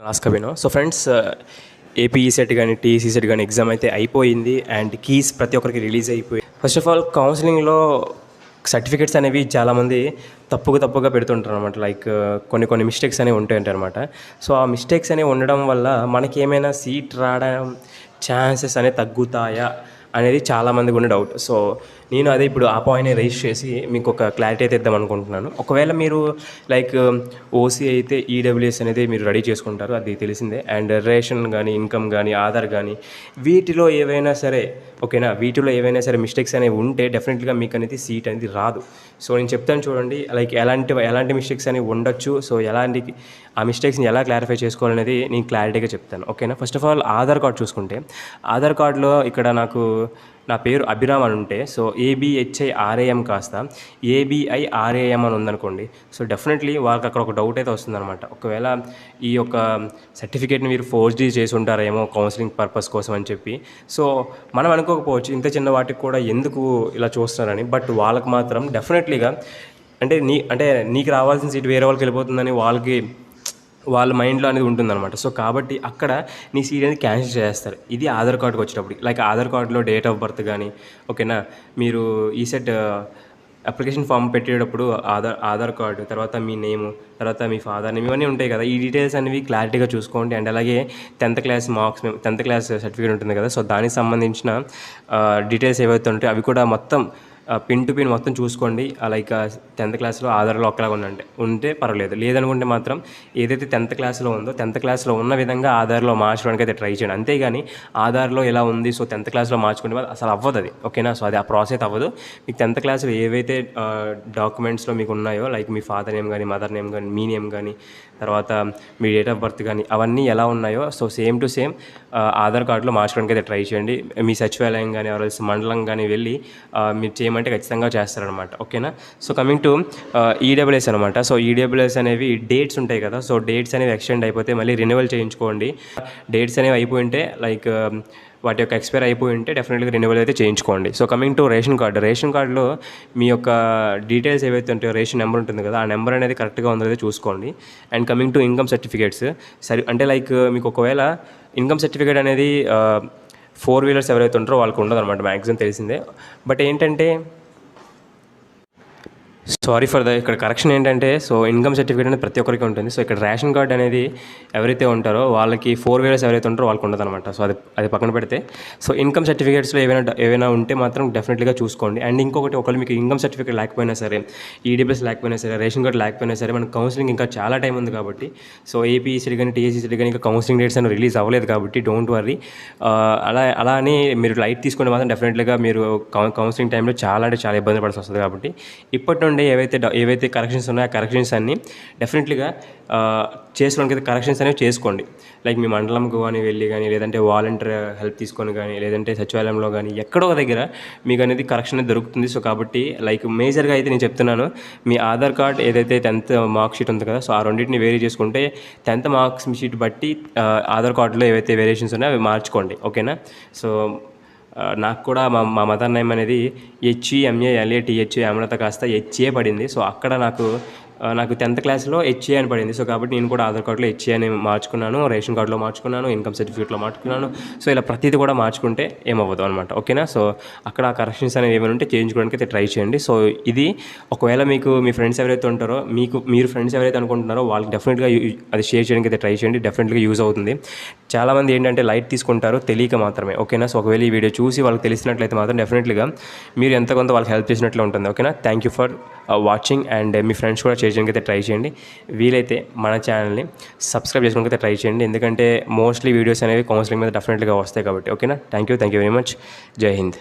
ఆస్కబినో so friends APE set కానీ TEC set కానీ exam అయితే అయిపోయింది అండ్ కీస్ ప్రతి ఒక్కరికి రిలీజ్ అయిపోయి ఫస్ట్ ఆఫ్ ఆల్ కౌన్సిలింగ్లో సర్టిఫికేట్స్ అనేవి చాలామంది తప్పుగా తప్పుగా పెడుతుంటారు అనమాట లైక్ uh, కొన్ని కొన్ని మిస్టేక్స్ అనేవి ఉంటాయంట అనమాట సో ఆ మిస్టేక్స్ అనేవి ఉండడం వల్ల మనకి ఏమైనా సీట్ రావడం ఛాన్సెస్ అనేవి తగ్గుతాయా అనేది చాలామందికి ఉన్న డౌట్ సో నేను అదే ఇప్పుడు ఆ పాయింట్ రైజ్ చేసి మీకు ఒక క్లారిటీ అయితే ఇద్దాం అనుకుంటున్నాను. ఒకవేళ మీరు లైక్ ఓసీ అయితే ఈడబ్ల్యూఎస్ అనేది మీరు రెడీ చేసుకుంటారు అది తెలిసిందే. అండ్ రేషన్ కానీ ఇన్కమ్ కానీ ఆధార్ కానీ వీటిలో ఏవైనా సరే ఓకేనా వీటిలో ఏవైనా సరే మిస్టేక్స్ అనేవి ఉంటే డెఫినెట్గా మీకు అనేది సీట్ అనేది రాదు. సో నేను చెప్తాను చూడండి లైక్ ఎలాంటి ఎలాంటి మిస్టేక్స్ అనేవి ఉండొచ్చు. సో ఎలాంటి ఆ మిస్టేక్స్ని ఎలా క్లారిఫై చేసుకోవాలనేది నేను క్లారిటీగా చెప్తాను. ఓకేనా first of all Aadhaar card చూసుకుంటే ఆధార్ కార్డులో ఇక్కడ నాకు నా పేరు అభిరామ్ అని ఉంటే సో ఏబిహెచ్ఐ ఆర్ఏఎం కాస్త ఏబిఐ ఆర్ఏఎం అని ఉందనుకోండి సో డెఫినెట్లీ వాళ్ళకి అక్కడ ఒక డౌట్ అయితే వస్తుందన్నమాట. ఒకవేళ ఈ యొక్క సర్టిఫికేట్ని మీరు ఫోర్జీ చేసి ఉంటారేమో కౌన్సిలింగ్ పర్పస్ కోసం అని చెప్పి సో మనం అనుకోకపోవచ్చు ఇంత చిన్న వాటికి కూడా ఎందుకు ఇలా చూస్తున్నారని బట్ వాళ్ళకి మాత్రం డెఫినెట్లీగా అంటే నీ అంటే నీకు రావాల్సిన సీట్ వేరే వాళ్ళకి వెళ్ళిపోతుందని వాళ్ళకి వాళ్ళ మైండ్లో అనేది ఉంటుందన్నమాట. సో కాబట్టి అక్కడ నీ సీట్ అనేది క్యాన్సిల్ చేస్తారు ఇది ఆధార్ కార్డుకి వచ్చేటప్పుడు లైక్ ఆధార్ కార్డులో డేట్ ఆఫ్ బర్త్ కానీ ఓకేనా? మీరు ఈ సెట్ అప్లికేషన్ ఫామ్ పెట్టేటప్పుడు ఆధార్ ఆధార్ కార్డు తర్వాత మీ నేమ్ తర్వాత మీ ఫాదర్ నేమ్ ఇవన్నీ ఉంటాయి కదా. ఈ డీటెయిల్స్ అనేవి క్లారిటీగా చూసుకోండి. అండ్ అలాగే tenth class marks tenth class certificate ఉంటుంది కదా. సో దానికి సంబంధించిన డీటెయిల్స్ ఏవైతే ఉంటాయో అవి కూడా మొత్తం పిన్ టు పిన్ మొత్తం చూసుకోండి. లైక్ టెన్త్ క్లాస్లో ఆధార్లో ఒకలాగా ఉందంటే ఉంటే పర్వాలేదు. లేదనుకుంటే మాత్రం ఏదైతే టెన్త్ క్లాస్లో ఉందో టెన్త్ క్లాస్లో ఉన్న విధంగా ఆధార్లో మార్చడానికి అయితే ట్రై చేయండి. అంతేగాని ఆధార్లో ఎలా ఉంది సో టెన్త్ క్లాస్లో మార్చుకుంటే అసలు అవ్వదు అది. ఓకేనా? సో అది ఆ ప్రాసెస్ అవ్వదు. మీకు టెన్త్ క్లాస్లో ఏవైతే డాక్యుమెంట్స్లో మీకు ఉన్నాయో లైక్ మీ ఫాదర్ నేమ్ కానీ మదర్ నేమ్ కానీ మీ నేమ్ కానీ తర్వాత మీ డేట్ ఆఫ్ బర్త్ కానీ అవన్నీ ఎలా ఉన్నాయో so same to same Aadhaar కార్డులో మార్చడానికి అయితే ట్రై చేయండి. మీ సచివాలయం కానీ ఎవరైనా మండలం కానీ వెళ్ళి మీరు చేయ చేయమంటే ఖచ్చితంగా చేస్తారనమాట. ఓకేనా? So coming to E W S అనమాట. సో ఈడబ్ల్యూఎస్ అనేవి డేట్స్ ఉంటాయి కదా. సో డేట్స్ అనేవి ఎక్స్టెండ్ అయిపోతే మళ్ళీ రెన్యువల్ చేయించుకోండి. డేట్స్ అనేవి అయిపోయి ఉంటే లైక్ um, వాటి యొక్క ఎక్స్పైర్ అయిపోయి ఉంటే డెఫినెట్గా రెన్యువల్ అయితే చేయించుకోండి. So coming to ration card. Ration కార్డులో మీ యొక్క డీటెయిల్స్ ఏవైతే ఉంటాయో రేషన్ నెంబర్ ఉంటుంది కదా ఆ నెంబర్ అనేది కరెక్ట్గా ఉందో అయితే చూసుకోండి. And coming to income certificates సరి అంటే లైక్ మీకు ఒకవేళ ఇన్కమ్ సర్టిఫికేట్ అనేది uh, ఫోర్ వీలర్స్ ఎవరైతే ఉంటారో వాళ్ళకి ఉండదు అనమాట మ్యాక్సిమం తెలిసిందే. బట్ ఏంటంటే సారీ ఫర్ ద ఇక్కడ కరెక్షన్ ఏంటంటే సో ఇన్కమ్ సర్టిఫికేట్ అనేది ప్రతి ఒక్కరికి ఉంటుంది. సో ఇక్కడ రేషన్ కార్డ్ అనేది ఎవరైతే ఉంటారో వాళ్ళకి ఫోర్ వీలర్స్ ఎవరైతే ఉంటారో వాళ్ళకి ఉండదు అనమాట సో అది అది పక్కన పెడితే. సో ఇన్కమ్ సర్టిఫికేట్స్లో ఏమైనా ఏవైనా ఉంటే మాత్రం డెఫినెట్గా చూసుకోండి. అండ్ ఇంకొకటి ఒకవేళ మీకు ఇన్కమ్ సర్టిఫికేట్ లేకపోయినా సరే ఈడీబీఎస్ లేకపోయినా సరే రేషన్ కార్డ్ లేకపోయినా సరే మనకు కౌన్సిలింగ్ ఇంకా చాలా టైం ఉంది కాబట్టి సో ఏపీసీ కానీ టీఎస్సీ కానీ ఇంకా కౌన్సిలింగ్ డేట్స్ అని రిలీజ్ అవ్వలేదు కాబట్టి డోంట్ వర్రీ అలా అలా అని మీరు లైట్ తీసుకుంటే మాత్రం డెఫినెట్గా మీరు కౌన్సిలింగ్ టైంలో చాలా అంటే చాలా ఇబ్బంది పడాల్సి వస్తుంది కాబట్టి ఇప్పటి నుండి ఏవైతే ఏవైతే కరెక్షన్స్ ఉన్నాయో ఆ కరెక్షన్స్ అన్నీ డెఫినెట్లీగా చేసుకోవడానికి అయితే కరెక్షన్స్ అనేవి చేసుకోండి. లైక్ మీ మండలంకు కానీ వెళ్ళి కానీ లేదంటే వాలంటీర్ హెల్ప్ తీసుకొని కానీ లేదంటే సచివాలయంలో కానీ ఎక్కడో ఒక దగ్గర మీకు అనేది కరెక్షన్ అనేది దొరుకుతుంది. సో కాబట్టి లైక్ మేజర్గా అయితే నేను చెప్తున్నాను మీ ఆధార్ కార్డ్ ఏదైతే టెన్త్ మార్క్ షీట్ ఉంది కదా సో ఆ రెండింటిని వేరీ చేసుకుంటే టెన్త్ మార్క్స్ షీట్ బట్టి ఆధార్ కార్డులో ఏవైతే వేరియేషన్స్ ఉన్నాయో అవి మార్చుకోండి. ఓకేనా సో నాకు కూడా మా మా మదర్ నేమ్ అనేది హెచ్ఈఎంఏ ఎల్ఏ అమృత కాస్త హెచ్ఏ పడింది. సో అక్కడ నాకు నాకు టెన్త్ క్లాస్లో హెచ్ఏ అని పడింది. సో కాబట్టి నేను కూడా ఆధార్ కార్డులో హెచ్ఏ అని మార్చుకున్నాను రేషన్ కార్డులో మార్చుకున్నాను ఇన్కమ్ సర్టిఫికేట్లో మార్చుకున్నాను. సో ఇలా ప్రతిదీ కూడా మార్చుకుంటే ఏమవ్వదు అనమాట ఓకేనా? సో అక్కడ కరెక్షన్స్ అనేవి ఏమైనా ఉంటే చేయించుకోవడానికి అయితే ట్రై చేయండి. సో ఇది ఒకవేళ మీకు మీ ఫ్రెండ్స్ ఎవరైతే ఉంటారో మీకు మీరు ఫ్రెండ్స్ ఎవరైతే అనుకుంటున్నారో వాళ్ళకి డెఫినెట్గా అది షేర్ చేయడానికి అయితే ట్రై చేయండి. డెఫినెట్గా యూజ్ అవుతుంది. చాలామంది ఏంటంటే లైట్ తీసుకుంటారు తెలియక మాత్రమే. ఓకేనా? సో ఒకవేళ ఈ వీడియో చూసి వాళ్ళకి తెలిసినట్లయితే మాత్రం డెఫినెట్లీగా మీరు ఎంత కొంత వాళ్ళకి హెల్ప్ చేసినట్లు ఉంటుంది. ఓకేనా? Thank you for Uh, watching and uh, మీ ఫ్రెండ్స్ కూడా షేర్ చేయడానికి అయితే ట్రై చేయండి. వీలైతే మన ఛానల్ని సబ్స్క్రైబ్ చేసుకోవడానికి ట్రై చేయండి. ఎందుకంటే మోస్ట్లీ వీడియోస్ అనేవి కౌన్సిలింగ్ మీద డెఫినెట్గా వస్తాయి కాబట్టి ఓకేనా thank you thank you very much Jai Hind